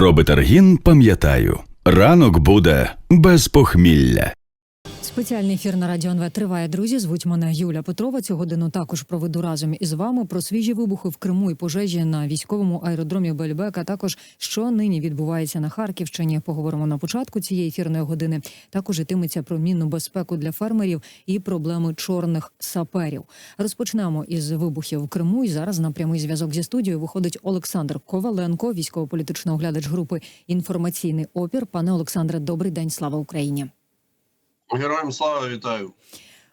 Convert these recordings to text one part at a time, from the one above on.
Про Бетаргін пам'ятаю. Ранок буде без похмілля. Спеціальний ефір на радіо НВ триває. Друзі, звуть мене Юля Петрова. Цю годину також проведу разом із вами про свіжі вибухи в Криму і пожежі на військовому аеродромі Бельбек, а також що нині відбувається на Харківщині. Поговоримо на початку цієї ефірної години. Також йтиметься про мінну безпеку для фермерів і проблеми чорних саперів. Розпочнемо із вибухів в Криму. І зараз на прямий зв'язок зі студією виходить Олександр Коваленко, військово-політичний оглядач групи інформаційний опір. Пане Олександре, добрий день. Слава Україні. Героям слава вітаю.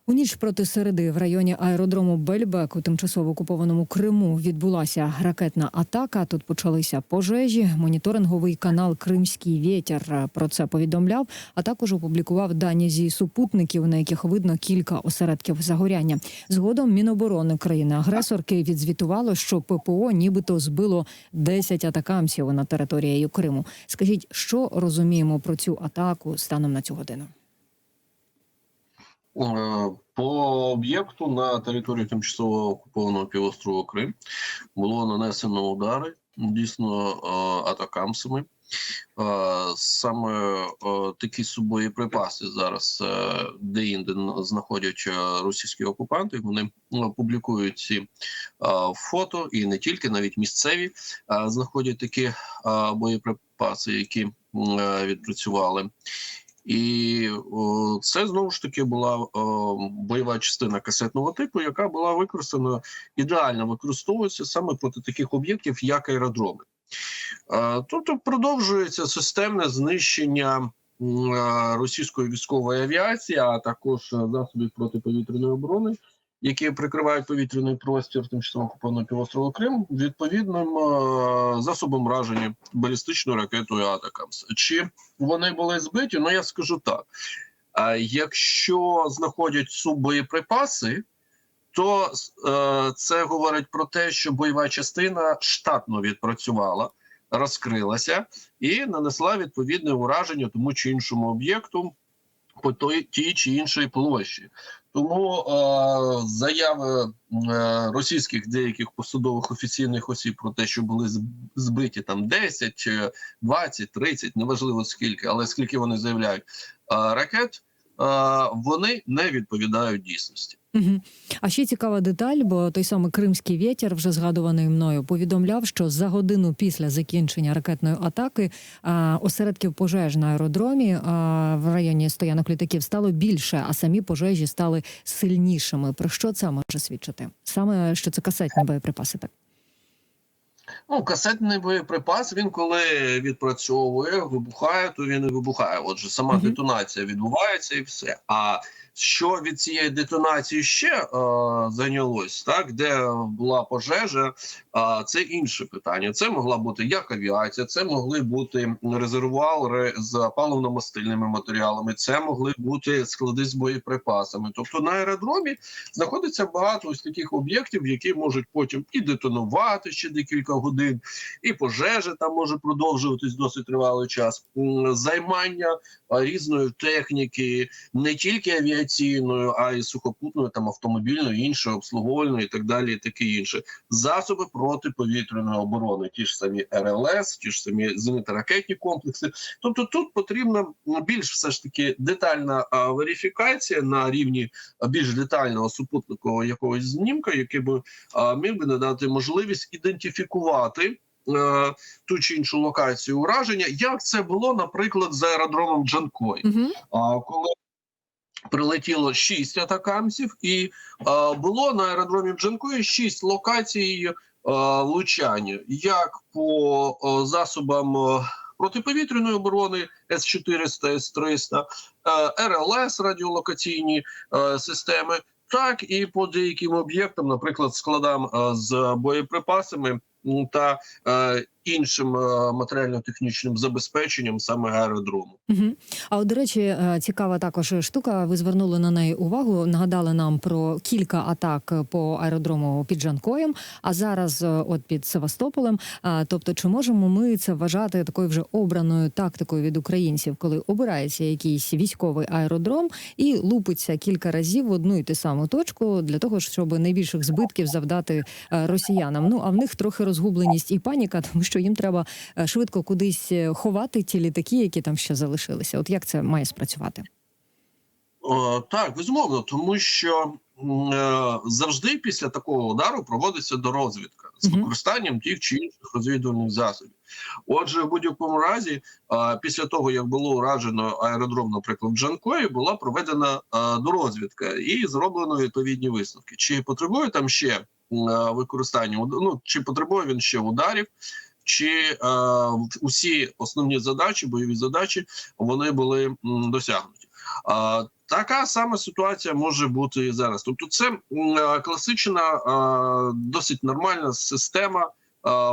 У ніч проти середи в районі аеродрому Бельбек у тимчасово окупованому Криму відбулася ракетна атака. Тут почалися пожежі. Моніторинговий канал Кримський вітер про це повідомляв, а також опублікував дані зі супутників, на яких видно кілька осередків загоряння. Згодом Міноборони країни-агресорки відзвітувало, що ППО нібито збило 10 атакамсів на території Криму. Скажіть, що розуміємо про цю атаку станом на цю годину? Е, По об'єкту на території тимчасово окупованого півострова Крим було нанесено удари дійсно е, атакамсами. Е, Саме такі субоєприпаси зараз де-інде знаходять російські окупанти. Вони публікують ці фото, і не тільки навіть місцеві знаходять такі боєприпаси, які відпрацювали. І о, це знову ж таки була о, бойова частина касетного типу, яка була використана ідеально використовується саме проти таких об'єктів, як аеродроми. Е, Тобто продовжується системне знищення е, російської військової авіації, а також е, засобів протиповітряної оборони, які прикривають повітряний простір тимчасово окупованого півострова Крим, відповідним е, засобом враження балістичною ракетою Атакамс. Чи вони були збиті? Ну я скажу так: а якщо знаходять суббоєприпаси, то е, це говорить про те, що бойова частина штатно відпрацювала, розкрилася і нанесла відповідне ураження тому чи іншому об'єкту по той тій чи іншій площі. Тому е, заяви е, російських деяких посадових офіційних осіб про те, що були збиті там 10, е, 20, 30, неважливо скільки, але скільки вони заявляють е, ракет, е, вони не відповідають дійсності. Угу. А ще цікава деталь, бо той самий кримський вітер, вже згадуваний мною, повідомляв, що за годину після закінчення ракетної атаки а, осередків пожеж на аеродромі а, в районі стоянок літаків стало більше, а самі пожежі стали сильнішими. Про що це може свідчити? Саме що це касетні боєприпаси, так Ну, касетний боєприпас, він коли відпрацьовує, вибухає, то він і вибухає. Отже, сама Мгм. детонація відбувається і все. А що від цієї детонації ще е, зайнялось, так де була пожежа, е, це інше питання. Це могла бути як авіація, це могли бути резервуари з паливно-мастильними матеріалами, це могли бути склади з боєприпасами. Тобто на аеродромі знаходиться багато ось таких об'єктів, які можуть потім і детонувати ще декілька годин, і пожежа там може продовжуватись досить тривалий час. Займання різної техніки, не тільки авіаційною, а й сухопутною, там автомобільною, іншою обслуговувальною і так далі, і таке інше. Засоби протиповітряної оборони, ті ж самі РЛС, ті ж самі зенитно-ракетні комплекси. Тобто тут потрібна більш все ж таки детальна верифікація на рівні більш детального супутникового якогось знімка, який би міг би надати можливість ідентифікувати. е, Ту чи іншу локацію ураження, як це було, наприклад, з аеродромом Джанкой. угу. А коли прилетіло шість атакамсів, і а, було на аеродромі Джанкої шість локацій а, влучання, як по а, засобам протиповітряної оборони С-400, С-300, а, РЛС радіолокаційні а, системи, так і по деяким об'єктам, наприклад, складам а, з боєприпасами та е, іншим е, матеріально-технічним забезпеченням саме аеродрому. Угу. А от, до речі, е, цікава також штука. Ви звернули на неї увагу. Нагадали нам про кілька атак по аеродрому під Жанкоєм, а зараз е, от під Севастополем. Тобто, чи можемо ми це вважати такою вже обраною тактикою від українців, коли обирається якийсь військовий аеродром і лупиться кілька разів в одну і ту саму точку для того, щоб найбільших збитків завдати росіянам? Ну а в них трохи розгубленість і паніка, тому що що їм треба е, швидко кудись е, ховати ті літаки, які там ще залишилися. От як це має спрацювати? О, так, безумовно, тому що е, завжди після такого удару проводиться дорозвідка з використанням тих чи інших розвідувальних засобів. Отже, в будь-якому разі, е, після того як було уражено аеродром, наприклад, в Джанкої, була проведена е, дорозвідка і зроблено відповідні висновки. Чи потребує там ще е, використання ну, чи потребує він ще ударів? Чи е, усі основні задачі, бойові задачі, вони були досягнуті? А, така сама ситуація може бути і зараз. Тобто, це е, класична, е, досить нормальна система е,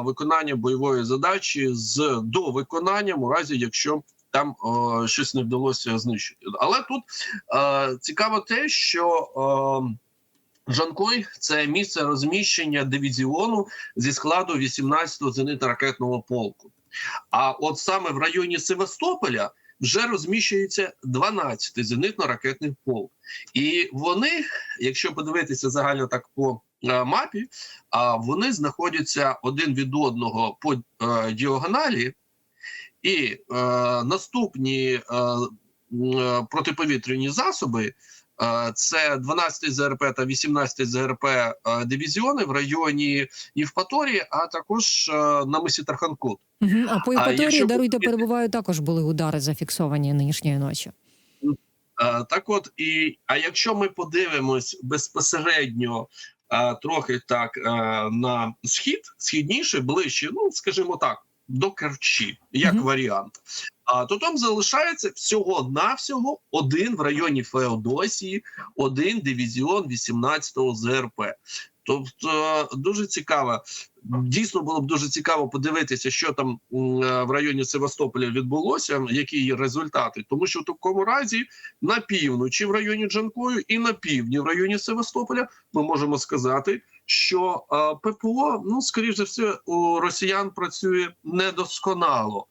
виконання бойової задачі з довиконанням, у разі якщо там е, щось не вдалося знищити. Але тут е, цікаво те, що е, Жанкой це місце розміщення дивізіону зі складу 18-го зенитно-ракетного полку. А от саме в районі Севастополя вже розміщується 12-й зенитно-ракетний полк. І вони, якщо подивитися загально так по е, мапі, а вони знаходяться один від одного по е, діагоналі, і е, наступні протиповітряні засоби. Е, Це 12-й ЗРП та 18-й ЗРП е, дивізіони в районі Євпаторії, а також е, на мисі Тарханкут. Угу. А по А Єпаторії, якщо даруйте, перебуваю, також були удари зафіксовані нинішньої ночі. Так, от і а якщо ми подивимось безпосередньо трохи так на схід, східніше, ближче, ну скажімо так, до Керчі, як Мгм. варіант, а то там залишається всього навсього один в районі Феодосії, один дивізіон 18-го ЗРП. Тобто дуже цікаво. Дійсно було б дуже цікаво подивитися, що там е, в районі Севастополя відбулося, які є результати, тому що в такому разі на півночі в районі Джанкою і на півдні в районі Севастополя ми можемо сказати, що е, ППО, ну скоріш за все, у росіян працює недосконало,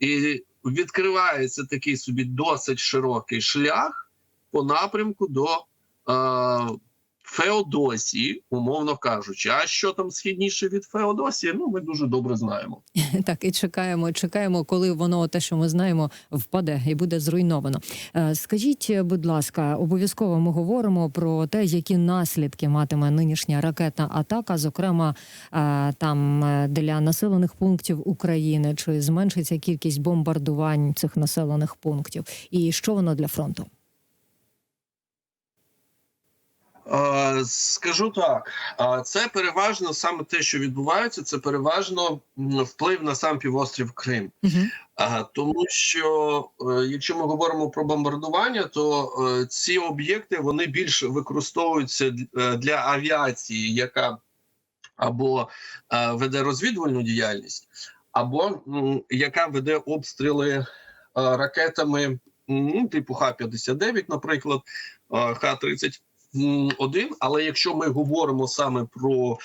і відкривається такий собі досить широкий шлях по напрямку до е, Феодосії, умовно кажучи. А що там східніше від Феодосії? Ну ми дуже добре знаємо. Так, і чекаємо, чекаємо, коли воно те, що ми знаємо, впаде і буде зруйновано. Е, Скажіть, будь ласка, обов'язково ми говоримо про те, які наслідки матиме нинішня ракетна атака, зокрема е, там е, для населених пунктів України, чи зменшиться кількість бомбардувань цих населених пунктів, і що воно для фронту? Е, Скажу так, е, це переважно саме те, що відбувається, це переважно вплив на сам півострів Крим. А, тому що е, якщо ми говоримо про бомбардування, то е, ці об'єкти вони більше використовуються е, для авіації, яка або е, веде розвідувальну діяльність, або яка веде обстріли е, ракетами ну, типу Х-59, наприклад, е, Х-30. Один, але якщо ми говоримо саме про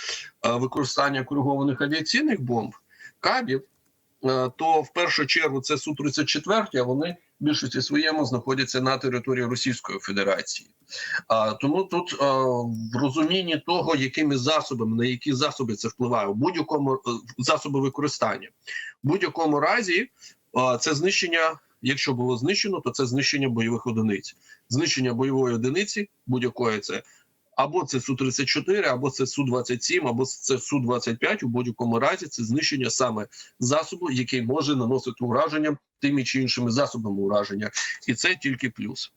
е, використання коригованих авіаційних бомб, кабів, е, то в першу чергу це су 34 а вони в більшості своєму знаходяться на території Російської Федерації. А тому тут е, в розумінні того, якими засобами на які засоби це впливає, в будь-якому засоби використання, в будь-якому разі це знищення. Якщо було знищено, то це знищення бойових одиниць. Знищення бойової одиниці будь-якої це або це су 34 або це су 27 або це су 25 У будь-якому разі це знищення саме засобу, який може наносити ураження тими чи іншими засобами ураження, і це тільки плюс.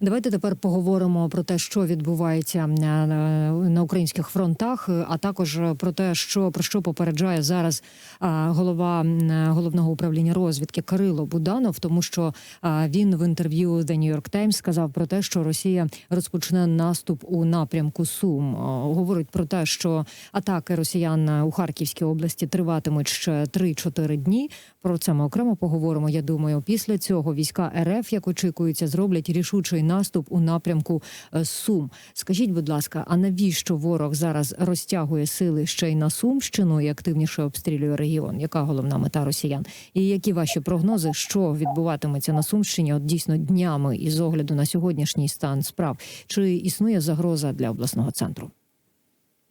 Давайте тепер поговоримо про те, що відбувається е, на, українських фронтах, е, а також про те, що про що попереджає зараз голова головного управління розвідки Кирило Буданов, тому що він в інтерв'ю The New York Times сказав про те, що Росія розпочне наступ у напрямку Сум. Говорить про те, що атаки росіян у Харківській області триватимуть ще 3-4 дні. Про це ми окремо поговоримо. Я думаю, після цього війська РФ, як очікується, зроблять рішучий наступ у напрямку е, Сум. Скажіть, будь ласка, а навіщо ворог зараз розтягує сили ще й на Сумщину і активніше обстрілює регіон? Яка головна мета росіян? І які ваші прогнози, що відбуватиметься на Сумщині? От дійсно днями і з огляду на сьогоднішній стан справ, чи існує загроза для обласного центру?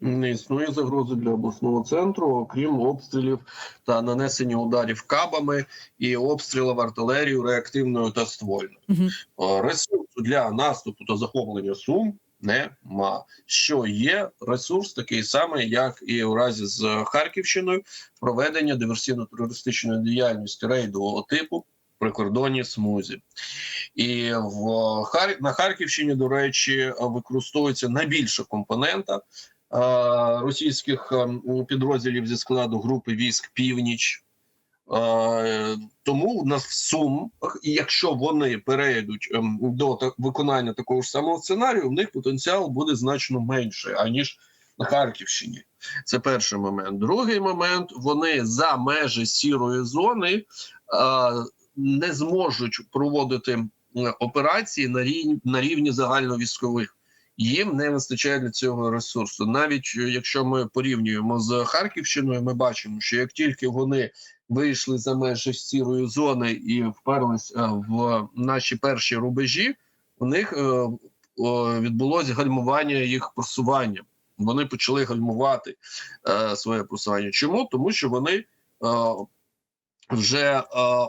Не існує загрози для обласного центру, окрім обстрілів та нанесення ударів кабами і обстрілів артилерією реактивною та ствольною. Е, Ресурсу для наступу та захоплення Сум нема. Що є ресурс такий самий, як і у разі з Харківщиною, проведення диверсійно-терористичної діяльності рейдового типу при кордоні смузі. І в Хар... на Харківщині, до речі, використовується найбільша компонента російських е, підрозділів зі складу групи військ Північ. Тому у в Сум, якщо вони перейдуть ем, до виконання такого ж самого сценарію, в них потенціал буде значно менше аніж на Харківщині. Це перший момент. Другий момент: вони за межі сірої зони не зможуть проводити операції на на рівні загальновійськових. Їм не вистачає для цього ресурсу. Навіть е, якщо ми порівнюємо з Харківщиною, ми бачимо, що як тільки вони вийшли за межі сірої зони і вперлись е, в наші перші рубежі, у них е, відбулося гальмування їх просування. Вони почали гальмувати своє просування. Чому? Тому що вони вже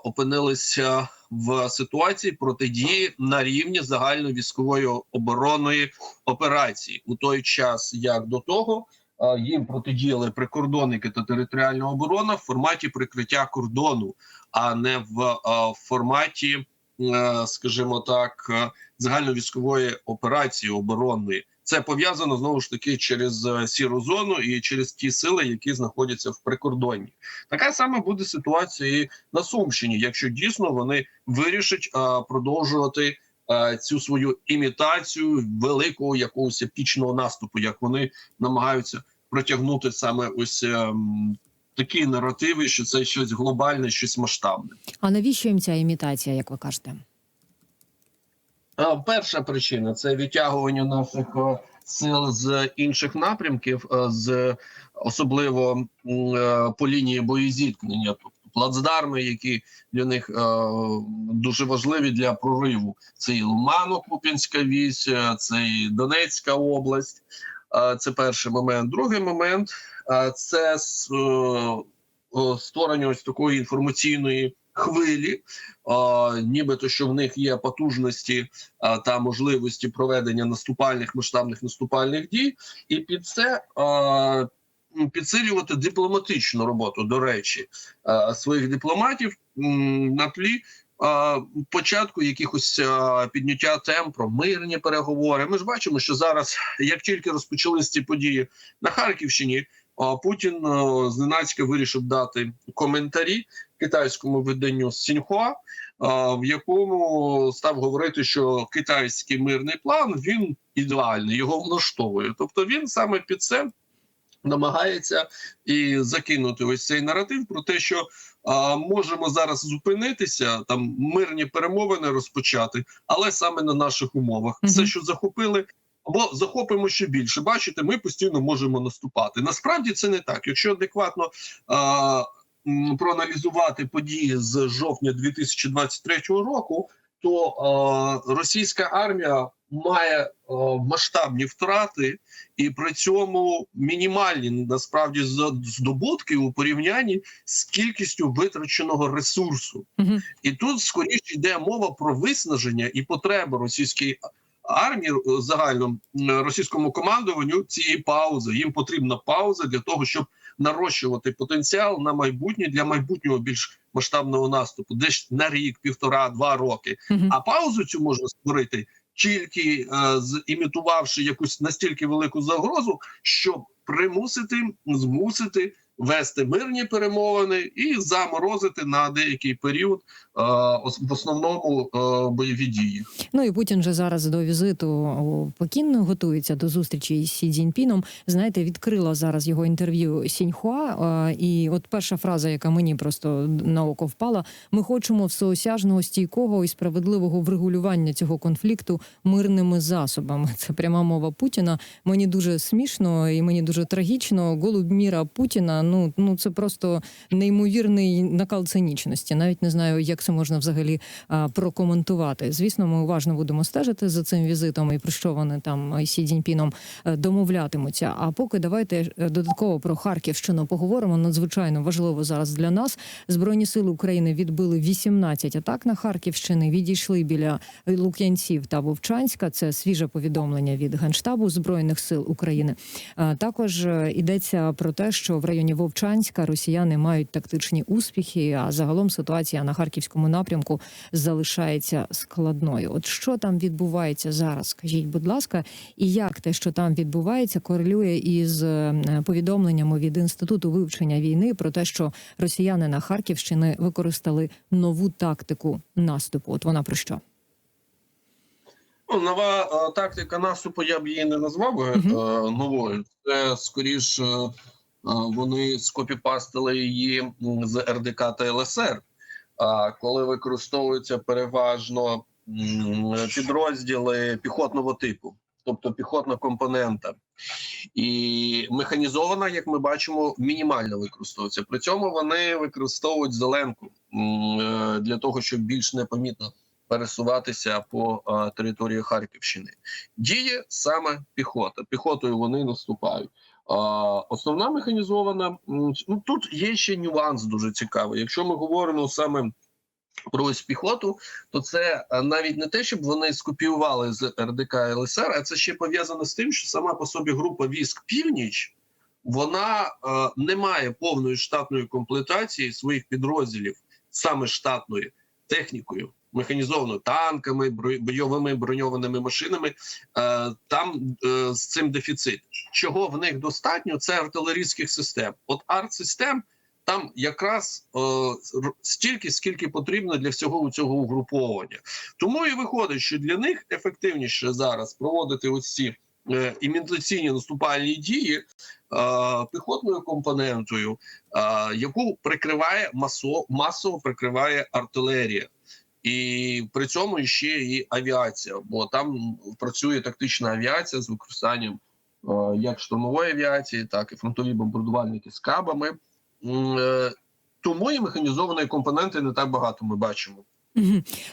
опинилися в ситуації протидії на рівні загальновійськової оборонної операції у той час, як до того е, їм протидіяли прикордонники та територіальна оборона в форматі прикриття кордону, а не в е, форматі, е, скажімо так, загальновійськової операції оборонної. Це пов'язано знову ж таки через е, сіру зону і через ті сили, які знаходяться в прикордонні. Така сама буде ситуація і на Сумщині, якщо дійсно вони вирішать а, продовжувати а, цю свою імітацію великого якогось епічного наступу, як вони намагаються протягнути саме ось ем, такі наративи, що це щось глобальне, щось масштабне. А навіщо їм ця імітація, як ви кажете? Перша причина це відтягування наших е, сил з інших напрямків, е, з особливо е, по лінії боєзіткнення, тобто плацдарми, які для них дуже важливі для прориву. Це і Лумано-Куп'янська вісь, е, це і Донецька область. Це перший момент. Другий момент це створення ось такої інформаційної хвилі, е, нібито що в них є потужності а, та можливості проведення наступальних масштабних наступальних дій, і під це а, підсилювати дипломатичну роботу, до речі, а, своїх дипломатів на тлі. Початку якихось підняття тем про мирні переговори. Ми ж бачимо, що зараз, як тільки розпочались ці події на Харківщині, Путін зненацька вирішив дати коментарі китайському виданню Сіньхуа, в якому став говорити, що китайський мирний план він ідеальний, його влаштовує. Тобто він саме під це намагається і закинути ось цей наратив про те, що а, можемо зараз зупинитися, там мирні перемовини розпочати, але саме на наших умовах. Мгм. Все, що захопили. Або захопимо ще більше. Бачите, ми постійно можемо наступати. Насправді це не так. Якщо адекватно а, м, проаналізувати події з жовтня 2023 року, то е, російська армія має е, масштабні втрати, і при цьому мінімальні насправді здобутки у порівнянні з кількістю витраченого ресурсу. Угу. І тут скоріше йде мова про виснаження і потреби російської армії е, загально російському командуванню цієї паузи. Їм потрібна пауза для того, щоб нарощувати потенціал на майбутнє для майбутнього більш масштабного наступу, десь на рік, півтора, два роки. Угу. А паузу цю можна створити тільки е, з імітувавши якусь настільки велику загрозу, щоб примусити змусити вести мирні перемовини і заморозити на деякий період в основному е, бойові дії. Ну і Путін же зараз до візиту Пекін готується до зустрічі з Сі Цзіньпіном. Знаєте, відкрила зараз його інтерв'ю Сіньхуа. е, І от перша фраза, яка мені просто на око впала: ми хочемо всеосяжного стійкого і справедливого врегулювання цього конфлікту мирними засобами. Це пряма мова Путіна. Мені дуже смішно і мені дуже трагічно. Голуб міра Путіна Ну ну це просто неймовірний накал цинічності. Навіть не знаю, як це можна взагалі прокоментувати. Звісно, ми уважно будемо стежити за цим візитом і про що вони там Сі Цзіньпіном е, домовлятимуться. А поки давайте е, додатково про Харківщину поговоримо. Надзвичайно важливо зараз для нас. Збройні сили України відбили 18 атак на Харківщини. Відійшли біля Лук'янців та Вовчанська. Це свіже повідомлення від генштабу збройних сил України. Е, Також йдеться про те, що в районі Вовчанська росіяни мають тактичні успіхи. А загалом ситуація на харківському напрямку залишається складною. От що там відбувається зараз? Скажіть, будь ласка, і як те, що там відбувається, корелює із е, повідомленнями від інституту вивчення війни про те, що росіяни на Харківщині використали нову тактику наступу. От вона про що? Ну, нова е, тактика наступу, я б її не назвав би е, новою. Це скоріш вони скопіпастили її з РДК та ЛСР. Коли використовуються переважно підрозділи піхотного типу, тобто піхотна компонента, і механізована, як ми бачимо, мінімально використовується. При цьому вони використовують зеленку е, для того, щоб більш непомітно пересуватися по території Харківщини. Діє саме піхота. Піхотою вони наступають. Основна механізована ну тут є ще нюанс дуже цікавий. Якщо ми говоримо саме про ось піхоту, то це е, навіть не те, щоб вони скопіювали з РДК ЛСР, а це ще пов'язано з тим, що сама по собі група військ північ. Вона е, не має повної штатної комплектації своїх підрозділів, саме штатної технікою, механізованою танками, бойовими броньованими машинами. Е, там е, з цим дефіцит. Чого в них достатньо? Це артилерійських систем. От артсистем там якраз е, стільки, скільки потрібно для всього цього угруповання. Тому і виходить, що для них ефективніше зараз проводити ось ці е, імітаційні наступальні дії е, піхотною компонентою, е, яку прикриває масо, масово прикриває артилерія. І при цьому ще і авіація, бо там працює тактична авіація з використанням е, як штурмової авіації, так і фронтові бомбардувальники з кабами. Е, Тому і механізованої компоненти не так багато ми бачимо.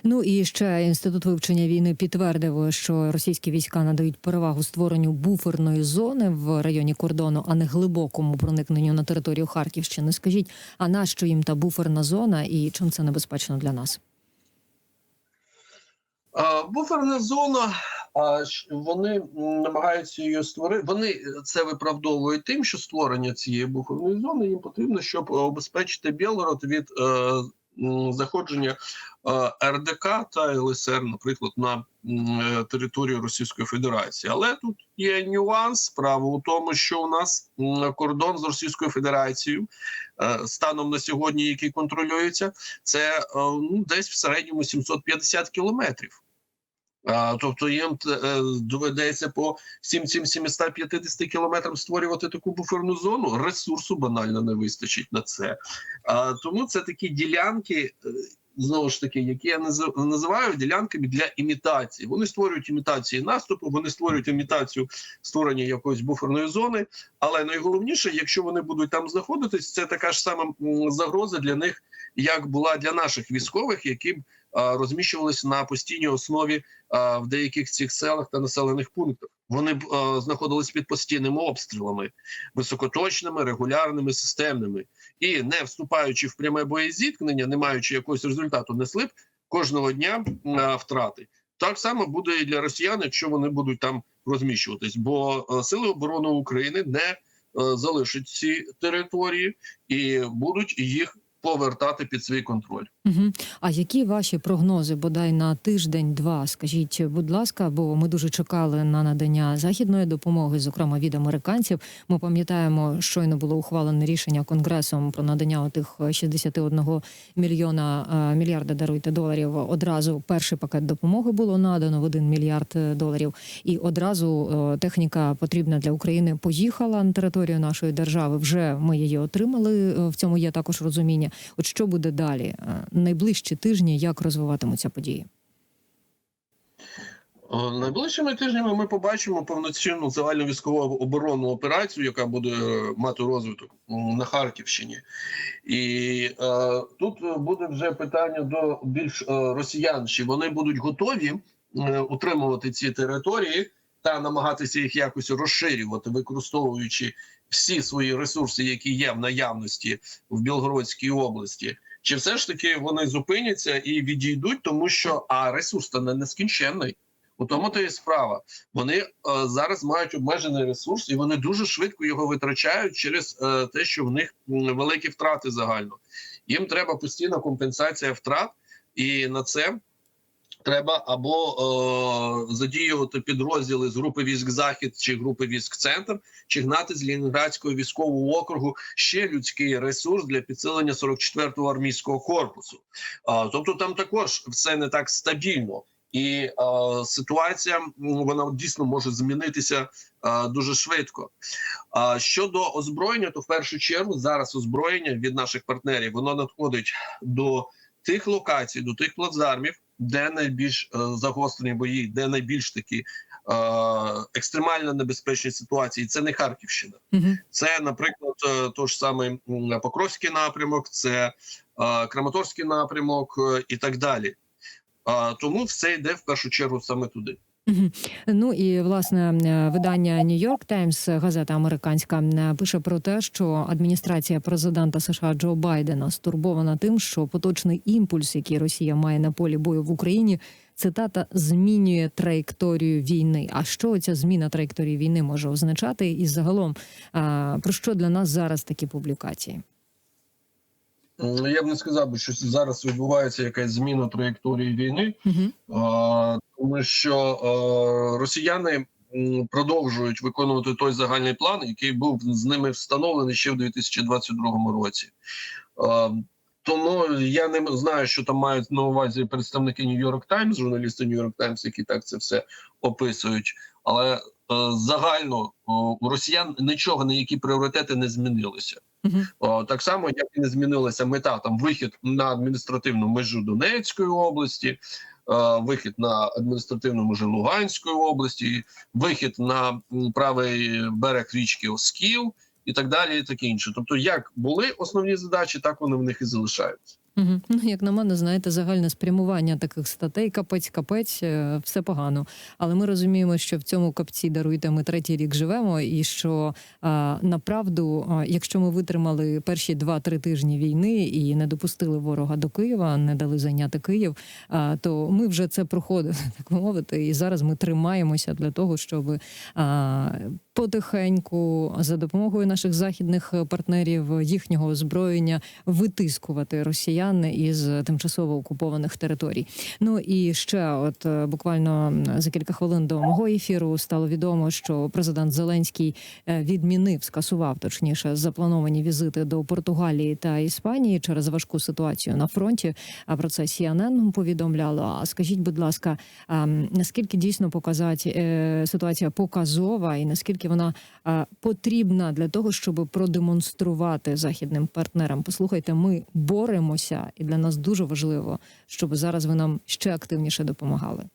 Ну і ще інститут вивчення війни підтвердив, що російські війська надають перевагу створенню буферної зони в районі кордону, а не глибокому проникненню на територію Харківщини. Скажіть, а нащо їм та буферна зона і чим це небезпечно для нас? Буферна зона, вони намагаються її створити. Вони це виправдовують тим, що створення цієї буферної зони їм потрібно, щоб е, обезпечити Білород від е, заходження е, РДК та ЛСР, наприклад, на е, територію Російської Федерації. Але тут є нюанс. Справа у тому, що у нас кордон з Російською Федерацією е, станом на сьогодні, який контролюється, це ну, десь в середньому 750 кілометрів. Тобто їм е, доведеться по 7-750 кілометрам створювати таку буферну зону. Ресурсу банально не вистачить на це. А, тому це такі ділянки, е, знову ж таки, які я назив- називаю ділянками для імітації. Вони створюють імітації наступу, вони створюють імітацію створення якоїсь буферної зони. Але найголовніше, якщо вони будуть там знаходитись, це така ж сама загроза для них, як була для наших військових, які б розміщувалися на постійній основі в деяких цих селах та населених пунктах. Вони б знаходились під постійними обстрілами, високоточними, регулярними, системними, і не вступаючи в пряме боєзіткнення, не маючи якогось результату, несли б кожного дня втрати. Так само буде і для росіян, якщо вони будуть там розміщуватись, бо сили оборони України не залишать ці території і будуть їх повертати під свій контроль. Угу. А які ваші прогнози бодай на тиждень-два? Скажіть, будь ласка, бо ми дуже чекали на надання західної допомоги, зокрема від американців. Ми пам'ятаємо, щойно було ухвалене рішення конгресом про надання отих 61 мільйона е, мільярда даруйте доларів. Одразу перший пакет допомоги було надано в 1 мільярд е, доларів, і одразу е, техніка потрібна для України поїхала на територію нашої держави. Вже ми її отримали. В цьому є також розуміння. От що буде далі? Найближчі тижні, як розвиватимуться події? Е, Найближчими тижнями ми побачимо повноцінну загальну військову оборонну операцію, яка буде е, мати розвиток на Харківщині. І е, тут буде вже питання до більш е, росіян, чи вони будуть готові е, утримувати ці території та намагатися їх якось розширювати, використовуючи всі свої ресурси, які є в наявності в Білгородській області. Чи все ж таки вони зупиняться і відійдуть, тому що а ресурс то не нескінченний. У тому то і справа. Вони е, зараз мають обмежений ресурс, і вони дуже швидко його витрачають через е, те, що в них великі втрати загально. Їм треба постійна компенсація втрат, і на це треба або е, задіювати підрозділи з групи військ Захід чи групи військ Центр, чи гнати з Лінінградського військового округу ще людський ресурс для підсилення 44-го армійського корпусу. Е, тобто там також все не так стабільно. І е, ситуація вона дійсно може змінитися е, дуже швидко. А щодо озброєння, то в першу чергу зараз озброєння від наших партнерів воно надходить до тих локацій, до тих плацдармів, де найбільш е, загострені бої, де найбільш такі е, екстремально небезпечні ситуації. Це не Харківщина. Угу. Це, наприклад, то той ж саме Покровський напрямок, це е, Краматорський напрямок е, і так далі. Тому все йде в першу чергу саме туди. Ну і власне е, видання New York Times, газета американська, е, пише про те, що адміністрація президента США Джо Байдена стурбована тим, що поточний імпульс, який Росія має на полі бою в Україні, цитата змінює траєкторію війни. А що ця зміна траєкторії війни може означати? І загалом про що для нас зараз такі публікації? М, Я б не сказав би, що зараз відбувається якась зміна траєкторії війни, Угу. а, тому що а, росіяни продовжують виконувати той загальний план, який був з ними встановлений ще в 2022 році. Тому я не знаю, що там мають на увазі представники York Times, журналісти York Times, які так це все описують. Але загально у росіян нічого, ніякі пріоритети не змінилися. Угу. О, так само, як і не змінилася мета там вихід на адміністративну межу Донецької області, е, вихід на адміністративну межу Луганської області, вихід на правий берег річки Оскіл і так далі, і таке інше. Тобто, як були основні задачі, так вони в них і залишаються. Угу. Ну, як на мене, знаєте, загальне спрямування таких статей, капець, капець, е, все погано. Але ми розуміємо, що в цьому капці даруйте, ми третій рік живемо, і що а, направду, а, якщо ми витримали перші два-три тижні війни і не допустили ворога до Києва, не дали зайняти Київ, а, то ми вже це проходили, так мовити. І зараз ми тримаємося для того, щоб а, потихеньку за допомогою наших західних партнерів їхнього озброєння витискувати росіян із тимчасово окупованих територій. Ну і ще, от е, буквально за кілька хвилин до мого ефіру стало відомо, що президент Зеленський е, відмінив, скасував точніше заплановані візити до Португалії та Іспанії через важку ситуацію на фронті. А про це CNN повідомляло. А скажіть, будь ласка, наскільки дійсно показати е, ситуація показова, і наскільки вона а, потрібна для того, щоб продемонструвати західним партнерам? Послухайте, ми боремося, і для нас дуже важливо, щоб зараз ви нам ще активніше допомагали.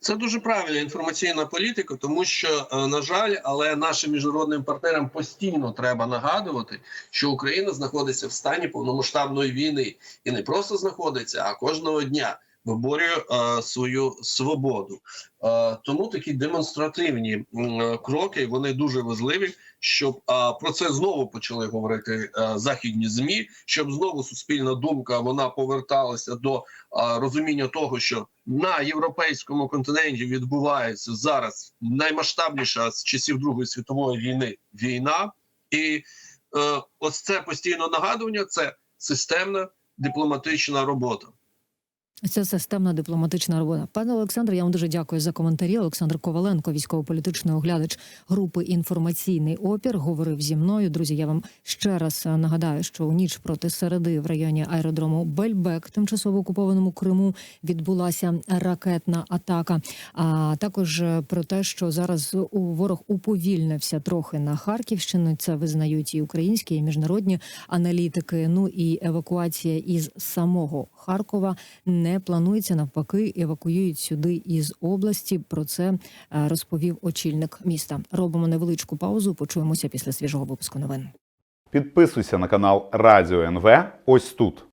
Це дуже правильна інформаційна політика, тому що, е, на жаль, але нашим міжнародним партнерам постійно треба нагадувати, що Україна знаходиться в стані повномасштабної війни і не просто знаходиться, а кожного дня виборює е, свою свободу. Е, тому такі демонстративні е, кроки вони дуже важливі, щоб про це знову почали говорити західні змі, щоб знову суспільна думка вона поверталася до розуміння того, що на європейському континенті відбувається зараз наймасштабніша з часів Другої світової війни війна, і ось це постійне нагадування це системна дипломатична робота. Це системна дипломатична робота. Пане Олександре, я вам дуже дякую за коментарі. Олександр Коваленко, військово-політичний оглядач групи інформаційний опір, говорив зі мною. Друзі, я вам ще раз е, нагадаю, що у ніч проти середи в районі аеродрому Бельбек, тимчасово окупованому Криму, відбулася ракетна атака. А також е, про те, що зараз у ворог уповільнився трохи на Харківщину. Це визнають і українські, і міжнародні аналітики. Ну і евакуація із самого Харкова не планується. Навпаки, евакуюють сюди із області. Про це е, розповів очільник міста. Робимо невеличку паузу. Почуємося після свіжого випуску новин. Підписуйся на канал Радіо НВ ось тут.